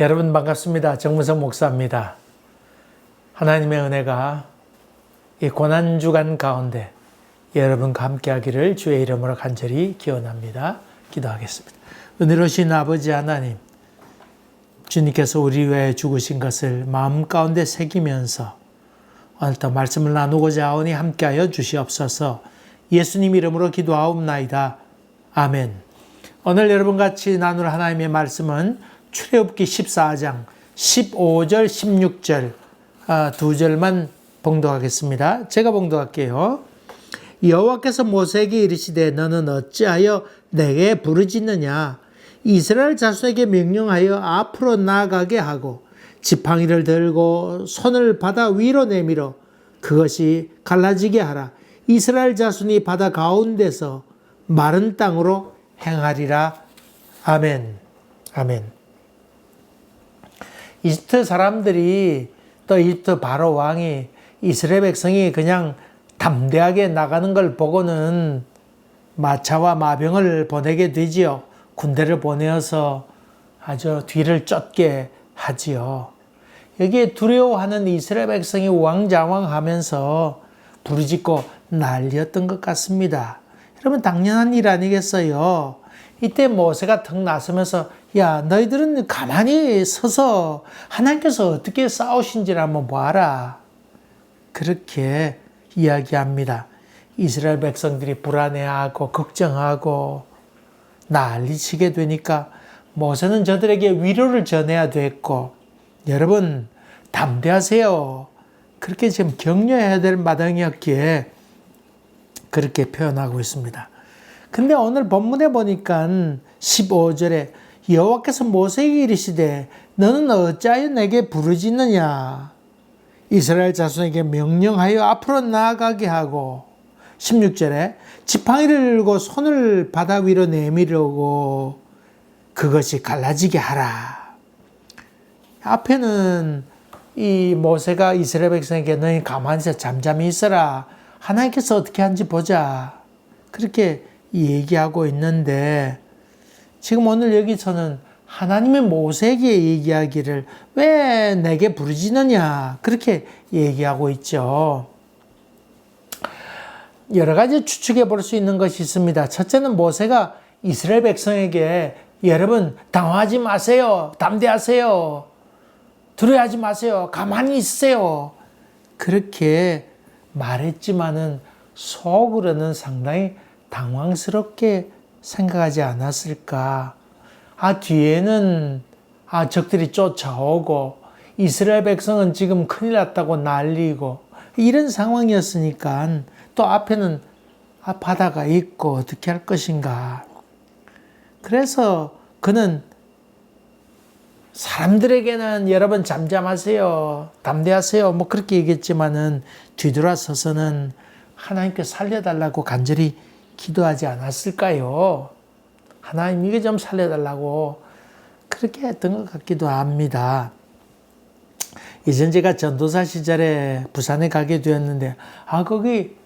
여러분 반갑습니다. 정무성 목사입니다. 하나님의 은혜가 이 고난 주간 가운데 여러분과 함께 하기를 주의 이름으로 간절히 기원합니다. 기도하겠습니다. 은혜로신 아버지 하나님, 주님께서 우리 위해 죽으신 것을 마음 가운데 새기면서 오늘도 말씀을 나누고자 하오니 함께하여 주시옵소서. 예수님 이름으로 기도하옵나이다. 아멘. 오늘 여러분 같이 나눌 하나님의 말씀은 출애굽기 14장 15절 16절 아, 두 절만 봉독하겠습니다. 제가 봉독할게요. 여호와께서 모세에게 이르시되 너는 어찌하여 내게 부르짖느냐? 이스라엘 자손에게 명령하여 앞으로 나아가게 하고 지팡이를 들고 손을 바다 위로 내밀어 그것이 갈라지게 하라. 이스라엘 자손이 바다 가운데서 마른 땅으로 행하리라. 아멘. 아멘 이집트 사람들이 또 이집트 바로 왕이 이스라엘 백성이 그냥 담대하게 나가는 걸 보고는 마차와 마병을 보내게 되지요. 군대를 보내어서 아주 뒤를 쫓게 하지요. 여기에 두려워하는 이스라엘 백성이 왕자왕하면서 부르짖고 난리였던 것 같습니다. 여러분 당연한 일 아니겠어요? 이때 모세가 턱 나서면서 야 너희들은 가만히 서서 하나님께서 어떻게 싸우신지를 한번 봐라. 그렇게 이야기합니다. 이스라엘 백성들이 불안해하고 걱정하고 난리치게 되니까 모세는 저들에게 위로를 전해야 됐고 여러분 담대하세요. 그렇게 지금 격려해야 될 마당이었기에 그렇게 표현하고 있습니다. 근데 오늘 본문에 보니까 15절에 여호와께서 모세에게 이르시되 너는 어찌하여 내게 부르짖느냐 이스라엘 자손에게 명령하여 앞으로 나아가게 하고 16절에 지팡이를 들고 손을 바다 위로 내밀려고 그것이 갈라지게 하라. 앞에는 이 모세가 이스라엘 백성에게 너희 가만히서 잠잠히 있어라. 하나님께서 어떻게 하는지 보자. 그렇게 얘기하고 있는데 지금 오늘 여기서는 하나님의 모세에게 얘기하기를 왜 내게 부르짖느냐 그렇게 얘기하고 있죠. 여러 가지 추측해 볼 수 있는 것이 있습니다. 첫째는 모세가 이스라엘 백성에게 여러분 당황하지 마세요. 담대하세요. 두려워하지 마세요. 가만히 있으세요. 그렇게 말했지만은 속으로는 상당히 당황스럽게 생각하지 않았을까. 아, 뒤에는 아, 적들이 쫓아오고 이스라엘 백성은 지금 큰일 났다고 난리고 이런 상황이었으니까 또 앞에는 아, 바다가 있고 어떻게 할 것인가. 그래서 그는 사람들에게는 여러분 잠잠하세요. 담대하세요. 뭐 그렇게 얘기했지만은 뒤돌아서서는 하나님께 살려달라고 간절히 기도하지 않았을까요? 하나님 이게 좀 살려달라고 그렇게 했던 것 같기도 합니다. 이전 제가 전도사 시절에 부산에 가게 되었는데, 아, 거기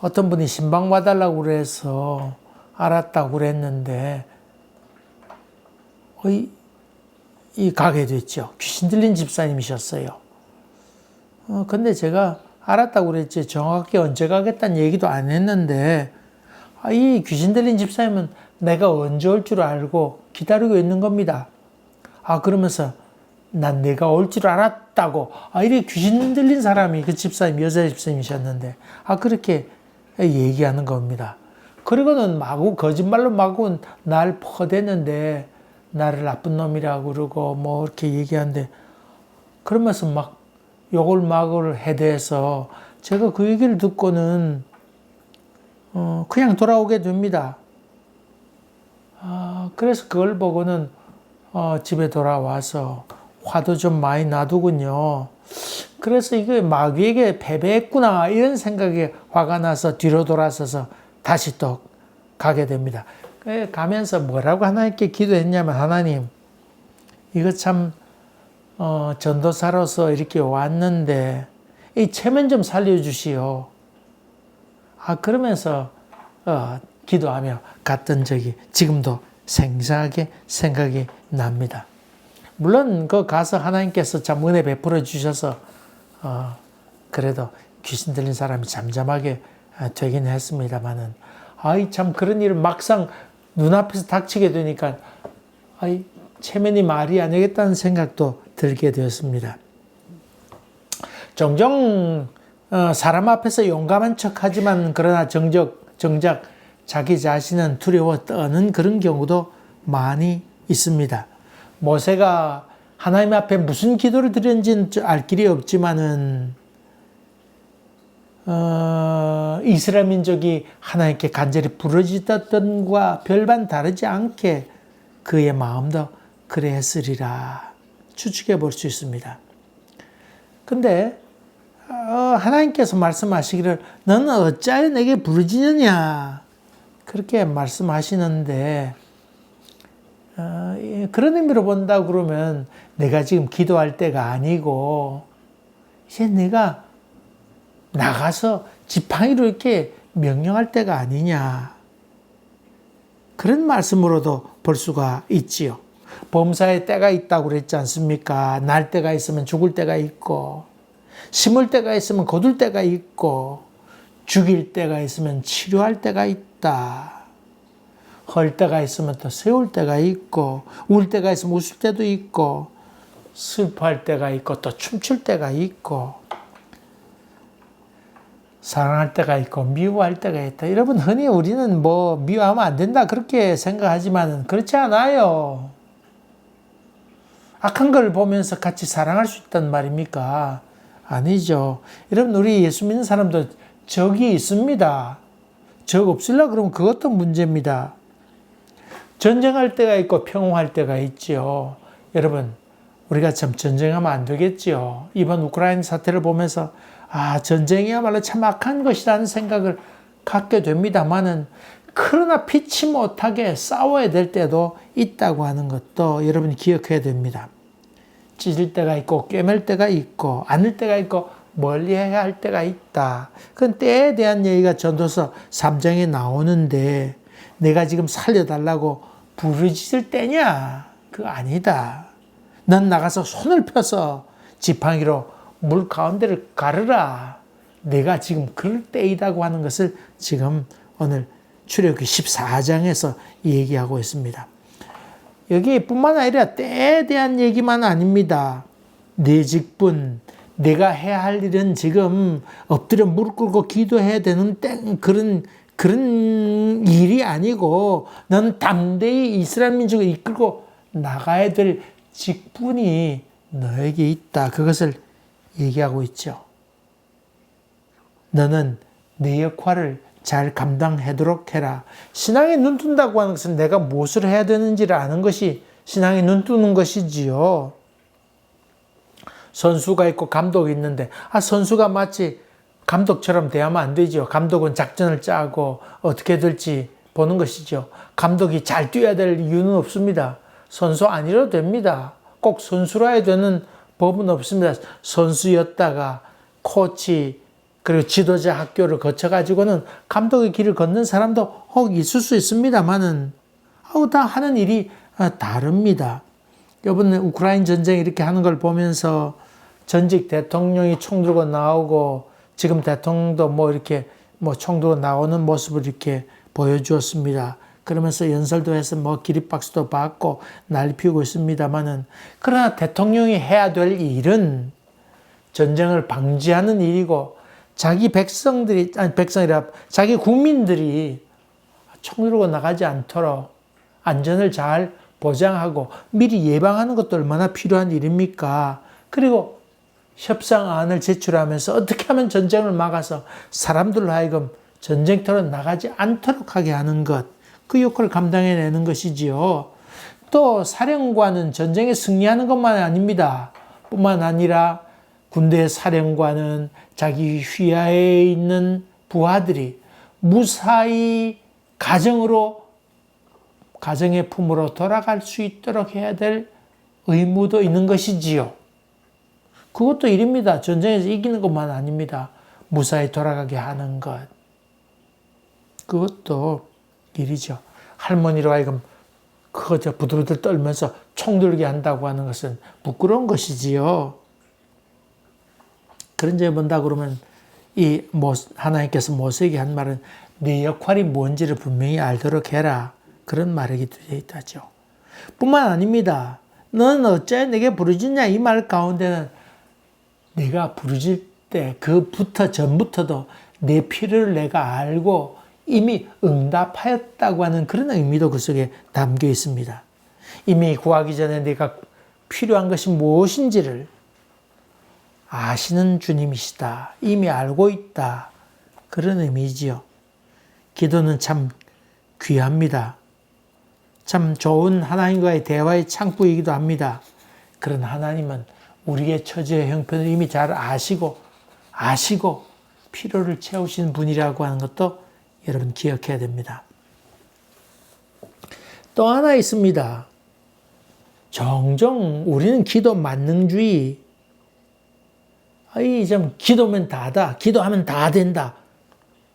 어떤 분이 신방 봐달라고 그래서 알았다고 그랬는데, 어, 이, 이 가게 됐죠. 귀신 들린 집사님이셨어요. 어, 근데 제가 알았다고 그랬지. 정확히 언제 가겠다는 얘기도 안 했는데, 아, 이 귀신 들린 집사님은 내가 언제 올 줄 알고 기다리고 있는 겁니다. 아, 그러면서 난 내가 올 줄 알았다고. 아, 이래 귀신 들린 사람이 그 집사님, 여자 집사님이셨는데, 아, 그렇게 얘기하는 겁니다. 그리고는 마구, 거짓말로 마구 날 퍼대는데, 나를 나쁜 놈이라고 그러고, 뭐, 이렇게 얘기하는데, 그러면서 막 욕을 막을 해대서, 제가 그 얘기를 듣고는, 어, 그냥 돌아오게 됩니다. 아, 그래서 그걸 보고는, 어, 집에 돌아와서, 화도 좀 많이 나두군요. 그래서 이게 마귀에게 패배했구나 이런 생각에 화가 나서 뒤로 돌아서서 다시 또 가게 됩니다. 가면서 뭐라고 하나님께 기도했냐면 하나님 이거 참 어, 전도사로서 이렇게 왔는데 이 체면 좀 살려주시오. 아 그러면서 어, 기도하며 갔던 적이 지금도 생생하게 생각이 납니다. 물론 그 가서 하나님께서 참 은혜 베풀어 주셔서 어, 그래도 귀신 들린 사람이 잠잠하게 아, 되긴 했습니다만은 아이 참 그런 일을 막상 눈앞에서 닥치게 되니까 아이 체면이 말이 아니겠다는 생각도 들게 되었습니다. 종종 어, 사람 앞에서 용감한 척하지만 그러나 정적 정작 자기 자신은 두려워 떠는 그런 경우도 많이 있습니다. 모세가 하나님 앞에 무슨 기도를 드렸는지는 알 길이 없지만은 어, 이스라엘 민족이 하나님께 간절히 부르짖었던 것과 별반 다르지 않게 그의 마음도 그래 했으리라 추측해 볼 수 있습니다. 근데 어, 하나님께서 말씀하시기를 너는 어찌하여 내게 부르짖느냐 그렇게 말씀하시는데 어, 그런 의미로 본다 그러면 내가 지금 기도할 때가 아니고 이제 내가 나가서 지팡이로 이렇게 명령할 때가 아니냐 그런 말씀으로도 볼 수가 있지요. 범사에 때가 있다고 그랬지 않습니까? 날 때가 있으면 죽을 때가 있고 심을 때가 있으면 거둘 때가 있고 죽일 때가 있으면 치료할 때가 있다. 헐 때가 있으면 또 세울 때가 있고 울 때가 있으면 웃을 때도 있고 슬퍼할 때가 있고 또 춤출 때가 있고 사랑할 때가 있고 미워할 때가 있다. 여러분 흔히 우리는 뭐 미워하면 안 된다 그렇게 생각하지만 그렇지 않아요. 악한 걸 보면서 같이 사랑할 수 있단 말입니까? 아니죠. 여러분 우리 예수 믿는 사람도 적이 있습니다. 적 없을라 그러면 그것도 문제입니다. 전쟁할 때가 있고 평화할 때가 있죠. 여러분 우리가 참 전쟁하면 안 되겠지요. 이번 우크라이나 사태를 보면서 아 전쟁이야말로 참 악한 것이라는 생각을 갖게 됩니다만은 그러나 피치 못하게 싸워야 될 때도 있다고 하는 것도 여러분이 기억해야 됩니다. 찢을 때가 있고 꿰맬 때가 있고 안을 때가 있고 멀리해야 할 때가 있다. 그건 때에 대한 얘기가 전도서 3장에 나오는데 내가 지금 살려달라고 부르짖을 때냐? 그거 아니다. 넌 나가서 손을 펴서 지팡이로 물 가운데를 가르라. 내가 지금 그럴 때이다고 하는 것을 지금 오늘 출애굽기 14장에서 얘기하고 있습니다. 여기뿐만 아니라 때에 대한 얘기만 아닙니다. 내 직분, 내가 해야 할 일은 지금 엎드려 무릎 꿇고 기도해야 되는 땡 그런 그런 일이 아니고 넌 담대히 이스라엘 민족을 이끌고 나가야 될 직분이 너에게 있다. 그것을 얘기하고 있죠. 너는 내 역할을 잘 감당하도록 해라. 신앙에 눈 뜬다고 하는 것은 내가 무엇을 해야 되는지를 아는 것이 신앙에 눈 뜨는 것이지요. 선수가 있고 감독이 있는데, 아, 선수가 마치 감독처럼 대하면 안 되죠. 감독은 작전을 짜고 어떻게 될지 보는 것이죠. 감독이 잘 뛰어야 될 이유는 없습니다. 선수 아니라도 됩니다. 꼭 선수라 야 되는 법은 없습니다. 선수였다가 코치 그리고 지도자 학교를 거쳐가지고는 감독의 길을 걷는 사람도 혹 있을 수 있습니다만은 아우 다 하는 일이 다릅니다. 이번에 우크라이나 전쟁 이렇게 하는 걸 보면서 전직 대통령이 총 들고 나오고 지금 대통령도 뭐 이렇게 뭐 총 들고 나오는 모습을 이렇게 보여주었습니다. 그러면서 연설도 해서 뭐 기립박수도 받고 날 피우고 있습니다만은 그러나 대통령이 해야 될 일은 전쟁을 방지하는 일이고 자기 백성들이 아니 백성이라 자기 국민들이 총 들고 나가지 않도록 안전을 잘 보장하고 미리 예방하는 것도 얼마나 필요한 일입니까? 그리고 협상안을 제출하면서 어떻게 하면 전쟁을 막아서 사람들로 하여금 전쟁터로 나가지 않도록 하게 하는 것, 그 역할을 감당해내는 것이지요. 또 사령관은 전쟁에 승리하는 것만 아닙니다. 뿐만 아니라 군대 사령관은 자기 휘하에 있는 부하들이 무사히 가정으로 가정의 품으로 돌아갈 수 있도록 해야 될 의무도 있는 것이지요. 그것도 일입니다. 전쟁에서 이기는 것만 아닙니다. 무사히 돌아가게 하는 것. 그것도 일이죠. 할머니로 하여금 그거 저 부들부들 떨면서 총 들게 한다고 하는 것은 부끄러운 것이지요. 그런 점에 본다 그러면 이 모, 하나님께서 모세에게 한 말은 네 역할이 뭔지를 분명히 알도록 해라. 그런 말이기도 있다죠. 뿐만 아닙니다. 너는 어째 내게 부르짖냐 이 말 가운데는 내가 부르질 때 그부터 전부터도 내 필요를 내가 알고 이미 응답하였다고 하는 그런 의미도 그 속에 담겨 있습니다. 이미 구하기 전에 내가 필요한 것이 무엇인지를 아시는 주님이시다. 이미 알고 있다. 그런 의미지요. 기도는 참 귀합니다. 참 좋은 하나님과의 대화의 창구이기도 합니다. 그런 하나님은 우리의 처지의 형편을 이미 잘 아시고 아시고 필요를 채우시는 분이라고 하는 것도 여러분 기억해야 됩니다. 또 하나 있습니다. 종종 우리는 기도 만능주의, 아이 좀 기도면 다다, 기도하면 다 된다.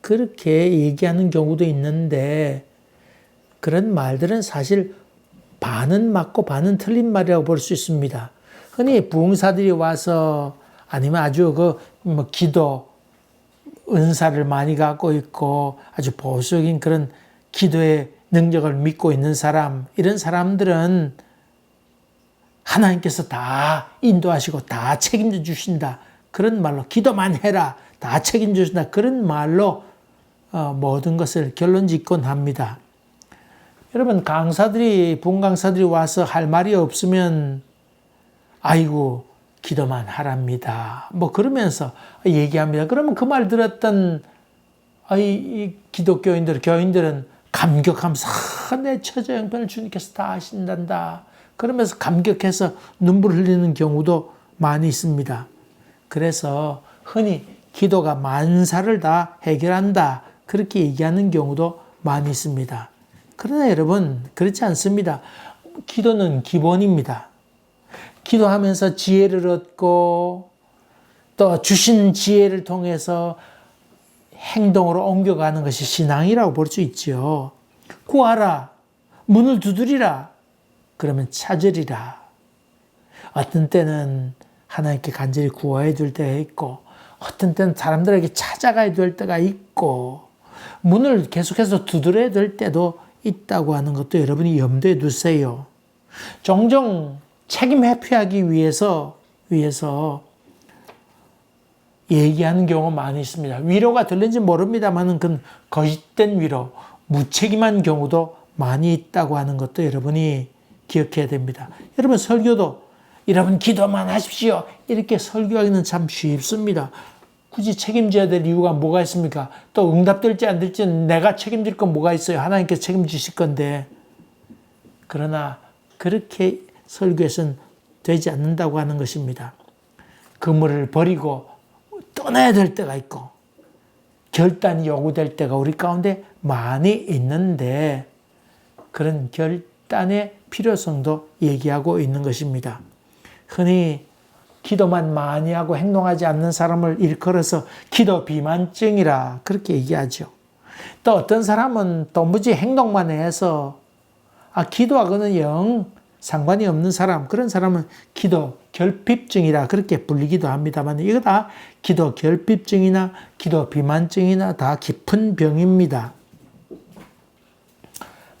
그렇게 얘기하는 경우도 있는데 그런 말들은 사실 반은 맞고 반은 틀린 말이라고 볼 수 있습니다. 흔히 부흥사들이 와서 아니면 아주 그 뭐 기도 은사를 많이 갖고 있고 아주 보수적인 그런 기도의 능력을 믿고 있는 사람 이런 사람들은 하나님께서 다 인도하시고 다 책임져 주신다 그런 말로 기도만 해라 다 책임져 주신다 그런 말로 어, 모든 것을 결론짓곤 합니다. 여러분 강사들이 분 강사들이 와서 할 말이 없으면 아이고 기도만 하랍니다. 뭐 그러면서 얘기합니다. 그러면 그 말 들었던 이 기독교인들, 교인들은 감격하면서 아, 내 처자 형편을 주님께서 다 하신단다. 그러면서 감격해서 눈물 흘리는 경우도 많이 있습니다. 그래서 흔히 기도가 만사를 다 해결한다. 그렇게 얘기하는 경우도 많이 있습니다. 그러나 여러분, 그렇지 않습니다. 기도는 기본입니다. 기도하면서 지혜를 얻고 또 주신 지혜를 통해서 행동으로 옮겨가는 것이 신앙이라고 볼 수 있죠. 구하라. 문을 두드리라. 그러면 찾으리라. 어떤 때는 하나님께 간절히 구해야 될 때가 있고, 어떤 때는 사람들에게 찾아가야 될 때가 있고, 문을 계속해서 두드려야 될 때도 있다고 하는 것도 여러분이 염두에 두세요. 종종 책임 회피하기 위해서 위해서 얘기하는 경우가 많이 있습니다. 위로가 들린지 모릅니다만은 그건 거짓된 위로, 무책임한 경우도 많이 있다고 하는 것도 여러분이 기억해야 됩니다. 여러분 설교도 여러분 기도만 하십시오. 이렇게 설교하기는 참 쉽습니다. 굳이 책임져야 될 이유가 뭐가 있습니까? 또 응답될지 안 될지는 내가 책임질 건 뭐가 있어요? 하나님께서 책임지실 건데. 그러나 그렇게 설교에서는 되지 않는다고 하는 것입니다. 그물을 버리고 떠나야 될 때가 있고 결단이 요구될 때가 우리 가운데 많이 있는데 그런 결단의 필요성도 얘기하고 있는 것입니다. 흔히 기도만 많이 하고 행동하지 않는 사람을 일컬어서 기도 비만증이라 그렇게 얘기하죠. 또 어떤 사람은 도무지 행동만 해서 아 기도하고는 영 상관이 없는 사람, 그런 사람은 기도 결핍증이라 그렇게 불리기도 합니다만 이거 다 기도 결핍증이나 기도 비만증이나 다 깊은 병입니다.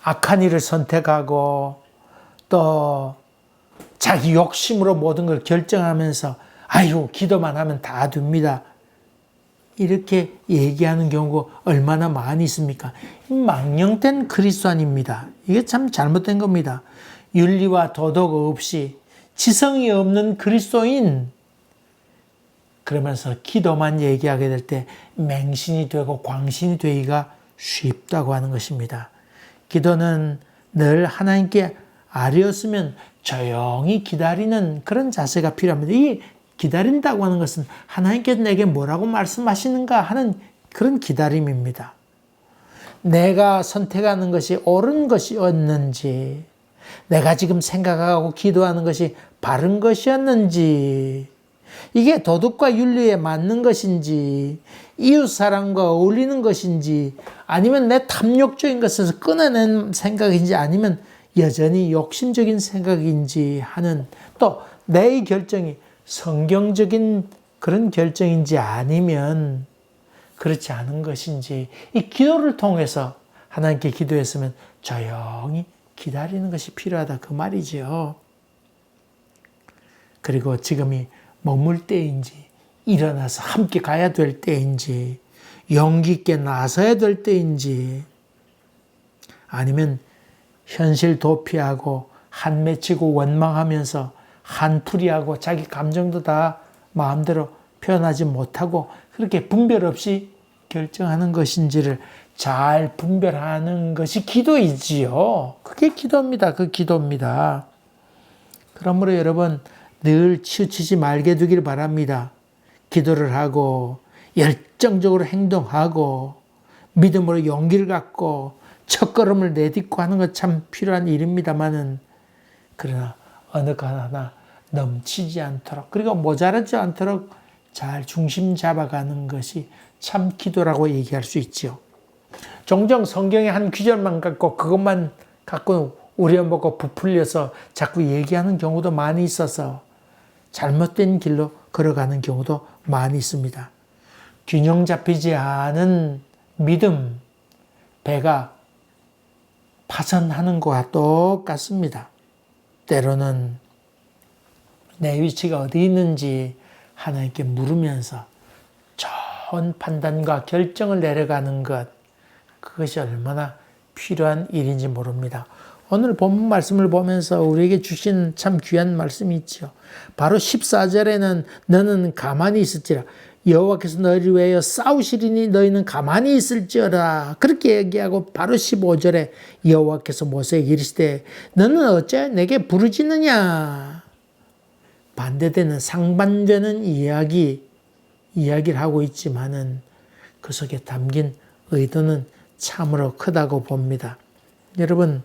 악한 일을 선택하고 또 자기 욕심으로 모든 걸 결정하면서 아유 기도만 하면 다 됩니다. 이렇게 얘기하는 경우가 얼마나 많이 있습니까? 망령된 그리스도인입니다. 이게 참 잘못된 겁니다. 윤리와 도덕 없이 지성이 없는 그리스도인 그러면서 기도만 얘기하게 될 때 맹신이 되고 광신이 되기가 쉽다고 하는 것입니다. 기도는 늘 하나님께 아뢰었으면 조용히 기다리는 그런 자세가 필요합니다. 이 기다린다고 하는 것은 하나님께서 내게 뭐라고 말씀하시는가 하는 그런 기다림입니다. 내가 선택하는 것이 옳은 것이었는지, 내가 지금 생각하고 기도하는 것이 바른 것이었는지, 이게 도덕과 윤리에 맞는 것인지, 이웃 사람과 어울리는 것인지, 아니면 내 탐욕적인 것에서 끊어낸 생각인지, 아니면 여전히 욕심적인 생각인지 하는 또 내 결정이 성경적인 그런 결정인지 아니면 그렇지 않은 것인지 이 기도를 통해서 하나님께 기도했으면 조용히 기다리는 것이 필요하다 그 말이죠. 그리고 지금이 머물 때인지 일어나서 함께 가야 될 때인지 용기 있게 나서야 될 때인지 아니면 현실 도피하고 한 맺히고 원망하면서 한풀이하고 자기 감정도 다 마음대로 표현하지 못하고 그렇게 분별 없이 결정하는 것인지를 잘 분별하는 것이 기도이지요. 그게 기도입니다. 그 기도입니다. 그러므로 여러분 늘 치우치지 말게 되길 바랍니다. 기도를 하고 열정적으로 행동하고 믿음으로 용기를 갖고 첫걸음을 내딛고 하는 것 참 필요한 일입니다만은 그러나 어느 것 하나 넘치지 않도록 그리고 모자라지 않도록 잘 중심 잡아가는 것이 참 기도라고 얘기할 수 있지요. 종종 성경의 한 귀절만 갖고 그것만 갖고 우려먹고 부풀려서 자꾸 얘기하는 경우도 많이 있어서 잘못된 길로 걸어가는 경우도 많이 있습니다. 균형 잡히지 않은 믿음, 배가 파선하는 것과 똑같습니다. 때로는 내 위치가 어디 있는지 하나님께 물으면서 좋은 판단과 결정을 내려가는 것, 그것이 얼마나 필요한 일인지 모릅니다. 오늘 본문 말씀을 보면서 우리에게 주신 참 귀한 말씀이 있죠. 바로 14절에는 너는 가만히 있을지라 여호와께서 너희를 위하여 싸우시리니 너희는 가만히 있을지어라 그렇게 얘기하고 바로 15절에 여호와께서 모세에게 이르시되 너는 어째 내게 부르짖느냐 반대되는 상반되는 이야기 이야기를 하고 있지만은 그 속에 담긴 의도는 참으로 크다고 봅니다. 여러분,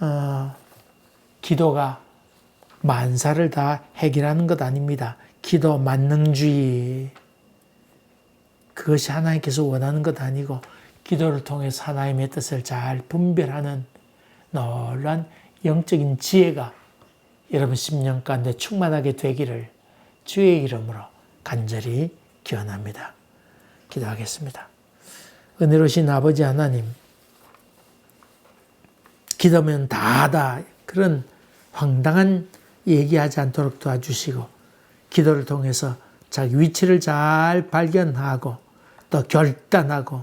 어, 기도가 만사를 다 해결하는 것 아닙니다. 기도 만능주의 그것이 하나님께서 원하는 것 아니고 기도를 통해서 하나님의 뜻을 잘 분별하는 놀란 영적인 지혜가 여러분 10년 가운데 충만하게 되기를 주의 이름으로 간절히 기원합니다. 기도하겠습니다. 은혜로신 아버지 하나님, 기도면 다다 그런 황당한 얘기하지 않도록 도와주시고 기도를 통해서 자기 위치를 잘 발견하고 또 결단하고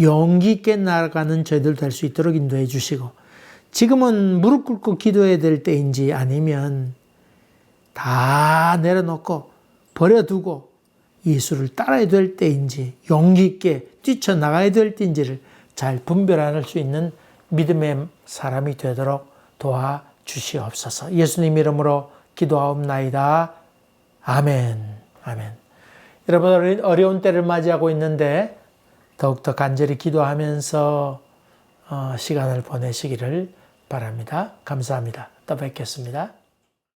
용기 있게 나아가는 저희들 될 수 있도록 인도해 주시고 지금은 무릎 꿇고 기도해야 될 때인지 아니면 다 내려놓고 버려두고 예수를 따라야 될 때인지 용기 있게 뛰쳐나가야 될 때인지를 잘 분별할 수 있는 믿음의 사람이 되도록 도와 주시옵소서. 예수님 이름으로 기도하옵나이다. 아멘. 아멘. 여러분 어려운 때를 맞이하고 있는데 더욱더 간절히 기도하면서 어, 시간을 보내시기를 바랍니다. 감사합니다. 또 뵙겠습니다.